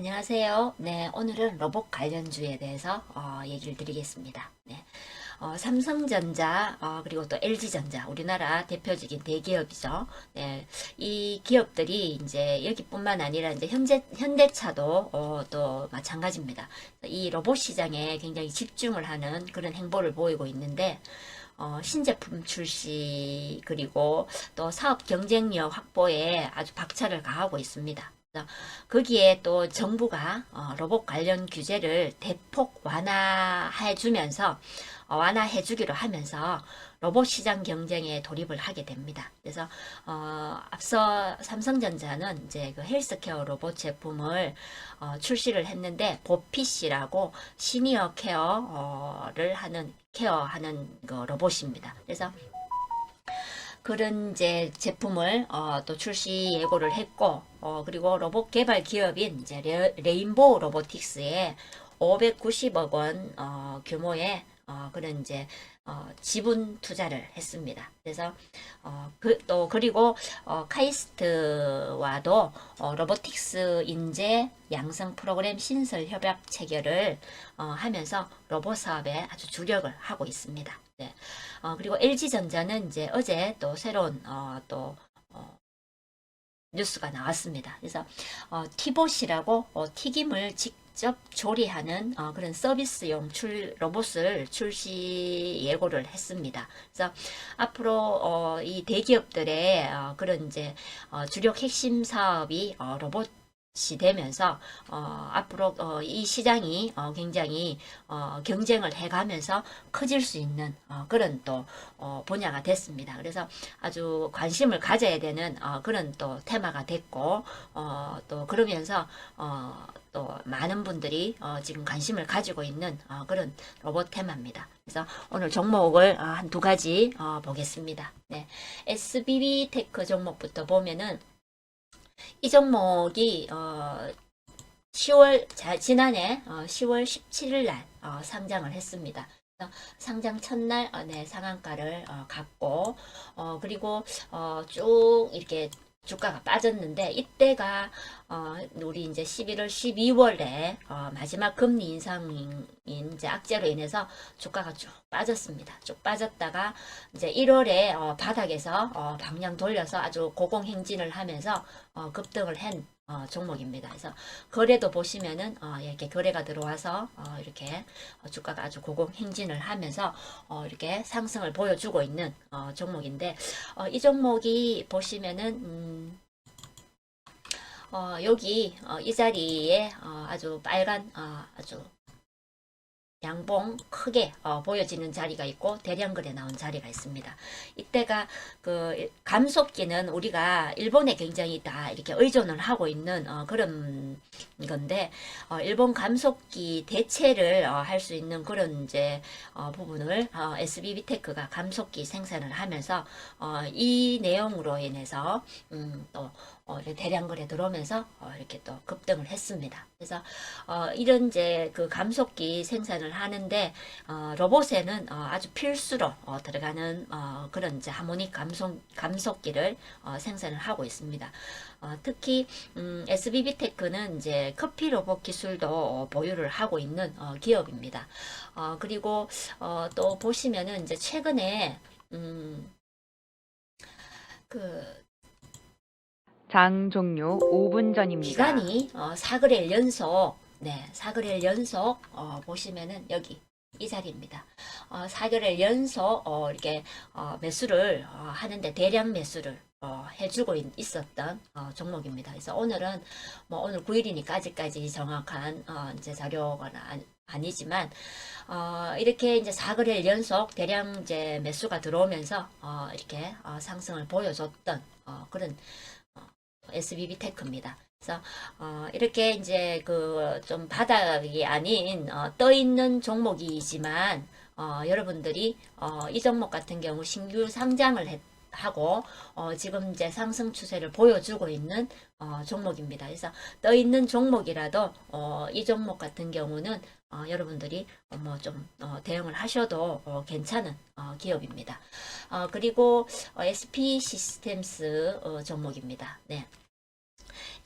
안녕하세요. 네, 오늘은 로봇 관련주에 대해서 어, 얘기를 드리겠습니다. 네, 어, 삼성전자 어, 그리고 또 LG전자 우리나라 대표적인 대기업이죠. 네, 이 기업들이 이제 여기뿐만 아니라 이제 현재 현대차도 어, 또 마찬가지입니다. 이 로봇 시장에 굉장히 집중을 하는 그런 행보를 보이고 있는데. 어, 신제품 출시 그리고 또 사업 경쟁력 확보에 아주 박차를 가하고 있습니다. 거기에 또 정부가 어, 로봇 관련 규제를 대폭 완화해 주면서 어, 완화해 주기로 하면서 로봇 시장 경쟁에 돌입을 하게 됩니다. 그래서 어, 앞서 삼성전자는 이제 그 헬스케어 로봇 제품을 어, 출시를 했는데 보피시라고 시니어 케어를 하는 케어하는 그 로봇입니다. 그래서 그런 이제 제품을 어, 또 출시 예고를 했고 어, 그리고 로봇 개발 기업인 이제 레, 레인보우 로보틱스에 590억 원 어, 규모의 어, 그런 이제 어, 지분 투자를 했습니다. 그래서 어, 그, 또 그리고 어, 카이스트와도 어, 로보틱스 인재 양성 프로그램 신설 협약 체결을 어, 하면서 로봇 사업에 아주 주력을 하고 있습니다. 네. 어, 그리고 LG전자는 이제 어제 또 새로운 어, 또 어, 뉴스가 나왔습니다. 그래서 어, 티봇이라고 어, 튀김을 직접 조리하는 어, 그런 서비스용 출, 로봇을 출시 예고를 했습니다. 그래서 앞으로 어, 이 대기업들의 어, 그런 이제 어, 주력 핵심 사업이 어, 로봇 이 되면서 어, 앞으로 어, 이 시장이 어, 굉장히 어, 경쟁을 해가면서 커질 수 있는 어, 그런 또 어, 분야가 됐습니다. 그래서 아주 관심을 가져야 되는 어, 그런 또 테마가 됐고 어, 또 그러면서 어, 또 많은 분들이 어, 지금 관심을 가지고 있는 어, 그런 로봇 테마입니다. 그래서 오늘 종목을 어, 한두 가지 어, 보겠습니다. 네, SBB 테크 종목부터 보면은 이 종목이 어 10월 자, 지난해 어 10월 17일 날 어, 상장을 했습니다. 상장 첫날 어, 네, 상한가를 어, 갔고 어, 그리고 어, 쭉 이렇게 주가가 빠졌는데 이때가 어, 우리 이제 11월 12월에 어, 마지막 금리 인상인 이제 악재로 인해서 주가가 쭉 빠졌습니다. 쭉 빠졌다가 이제 1월에 어, 바닥에서 어, 방향 돌려서 아주 고공행진을 하면서 어, 급등을 한 어, 종목입니다. 그래서 거래도 보시면은 어, 이렇게 거래가 들어와서 어, 이렇게 어, 주가가 아주 고공행진을 하면서 어, 이렇게 상승을 보여주고 있는 어, 종목인데 어, 이 종목이 보시면은 음, 어, 여기 어, 이 자리에 어, 아주 빨간 어, 아주 양봉 크게 어, 보여지는 자리가 있고 대량거래 나온 자리가 있습니다. 이때가 그 감속기는 우리가 일본에 굉장히 다 이렇게 의존을 하고 있는 어, 그런 건데 어, 일본 감속기 대체를 어, 할수 있는 그런 이제 어, 부분을 어, SBB테크가 감속기 생산을 하면서 어, 이 내용으로 인해서 음, 또 대량 거래 들어오면서 어, 이렇게 또 급등을 했습니다. 그래서 어, 이런 이제 그 감속기 생산을 하는데 어, 로봇에는 어, 아주 필수로 어, 들어가는 어, 그런 이제 하모닉 감속 감속기를 어, 생산을 하고 있습니다. 어, 특히 음, SBB테크는 이제 커피 로봇 기술도 어, 보유를 하고 있는 어, 기업입니다. 어, 그리고 어, 또 보시면은 이제 최근에 음, 그 장 종료 5분 전입니다. 기간이 어, 4거래일 연속, 네, 4거래일 연속 어, 보시면은 여기 이 자리입니다. 어, 4거래일 연속 어, 이렇게 어, 매수를 어, 하는데 대량 매수를 어, 해주고 있, 있었던 어, 종목입니다. 그래서 오늘은 뭐 오늘 9일이니까 아직까지 정확한 어, 이제 자료가 아니, 아니 지만 어, 이렇게 이제 4거래일 연속 대량 이제 매수가 들어오면서 어, 이렇게 어, 상승을 보여줬던 어, 그런 SBB 테크입니다. 그래서 어, 이렇게 이제 그 좀 바닥이 아닌 어, 떠 있는 종목이지만 어, 여러분들이 어, 이 종목 같은 경우 신규 상장을 했, 하고 어, 지금 이제 상승 추세를 보여주고 있는 어, 종목입니다. 그래서 떠 있는 종목이라도 어, 이 종목 같은 경우는 어, 여러분들이 뭐좀 대응을 하셔도 어, 괜찮은 어, 기업입니다. 어, 그리고 어, SP 시스템스 어, 종목입니다. 네.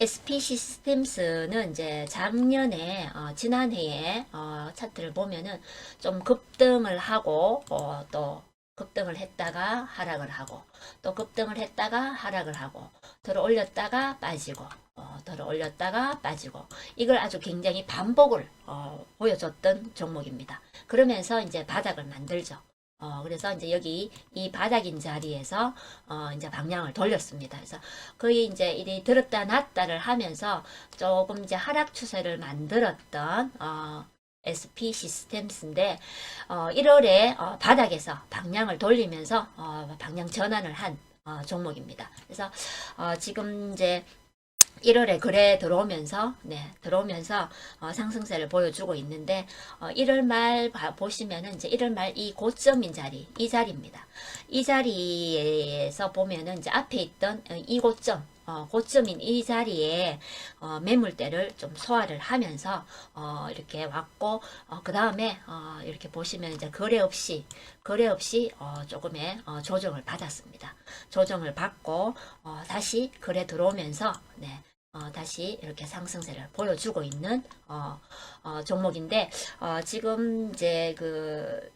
SP 시스템스는 이제 작년에 어, 지난해에 어, 차트를 보면은 좀 급등을 하고 어, 또 급등을 했다가 하락을 하고 또 급등을 했다가 하락을 하고 들어 올렸다가 빠지고 어, 들어 올렸다가 빠지고 이걸 아주 굉장히 반복을 어, 보여줬던 종목입니다. 그러면서 이제 바닥을 만들죠. 어, 그래서 이제 여기 이 바닥인 자리에서 어, 이제 방향을 돌렸습니다. 그래서 거의 이제 이리 들었다 놨다를 하면서 조금 이제 하락 추세를 만들었던 어, SP 시스템스인데 어, 1월에 어, 바닥에서 방향을 돌리면서 어, 방향 전환을 한 어, 종목입니다. 그래서 어, 지금 이제 1월에 거래 들어오면서 네 들어오면서 어, 상승세를 보여주고 있는데 어, 1월 말 봐- 보시면은 이제 1월 말 이 고점인 자리 이 자리입니다. 이 자리에서 보면은 이제 앞에 있던 어, 이 고점 어, 고점인 이 자리에 어, 매물대를 좀 소화를 하면서 어, 이렇게 왔고 어, 그 다음에 어, 이렇게 보시면 이제 거래 없이 거래 없이 어, 조금의 어, 조정을 받았습니다. 조정을 받고 어, 다시 거래 들어오면서 네. 어, 다시 이렇게 상승세를 보여주고 있는 어, 어, 종목인데 어, 지금 이제 그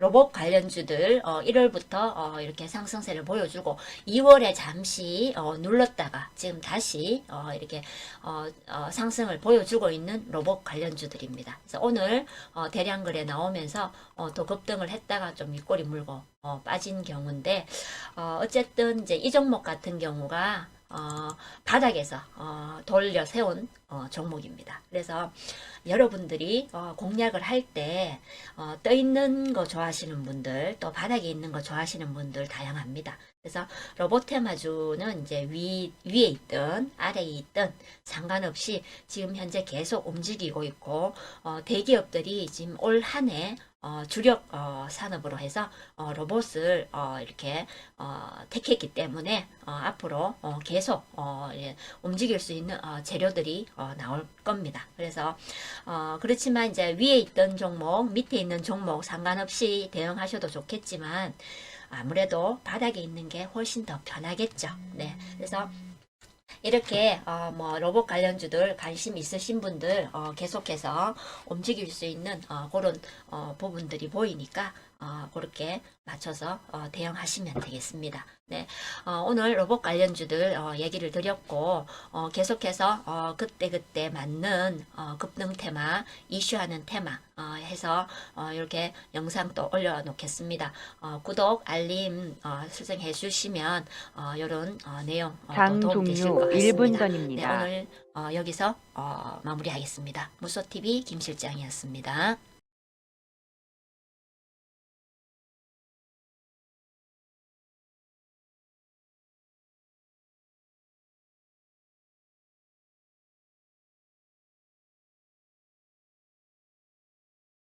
로봇 관련주들 어, 1월부터 어, 이렇게 상승세를 보여주고 2월에 잠시 어, 눌렀다가 지금 다시 어, 이렇게 어, 어, 상승을 보여주고 있는 로봇 관련주들입니다. 그래서 오늘 어, 대량 거래 나오면서 어, 또 급등을 했다가 좀 윗꼬리 물고 어, 빠진 경우인데 어, 어쨌든 이제 이 종목 같은 경우가 어, 바닥에서 어, 돌려 세운 어, 종목입니다. 그래서 여러분들이 어, 공략을 할때 어, 떠 있는 거 좋아하시는 분들, 또 바닥에 있는 거 좋아하시는 분들 다양합니다. 그래서 로보테마주는 이제 위, 위에 있든 아래에 있든 상관없이 지금 현재 계속 움직이고 있고 어, 대기업들이 지금 올 한해 어, 주력 어, 산업으로 해서 어, 로봇을 어, 이렇게 어, 택했기 때문에 어, 앞으로 어, 계속 어, 예, 움직일 수 있는 어, 재료들이 어, 나올 겁니다. 그래서 어, 그렇지만 이제 위에 있던 종목, 밑에 있는 종목 상관없이 대응하셔도 좋겠지만 아무래도 바닥에 있는 게 훨씬 더 편하겠죠. 네. 그래서 이렇게 어, 뭐 로봇 관련주들 관심 있으신 분들 어, 계속해서 움직일 수 있는 어, 그런 어, 부분들이 보이니까 어, 그렇게 맞춰서 어, 대응하시면 되겠습니다. 네, 어, 오늘 로봇 관련주들 어, 얘기를 드렸고 어, 계속해서 어, 그때 그때 맞는 어, 급등 테마, 이슈하는 테마 어, 해서 어, 이렇게 영상 또 올려놓겠습니다. 어, 구독, 알림 어, 설정해 주시면 어, 이런 어, 내용 어, 또장 도움 되실 것 종료 같습니다. 1분 네, 전입니다. 오늘 어, 여기서 어, 마무리하겠습니다. 무소TV 김 실장이었습니다.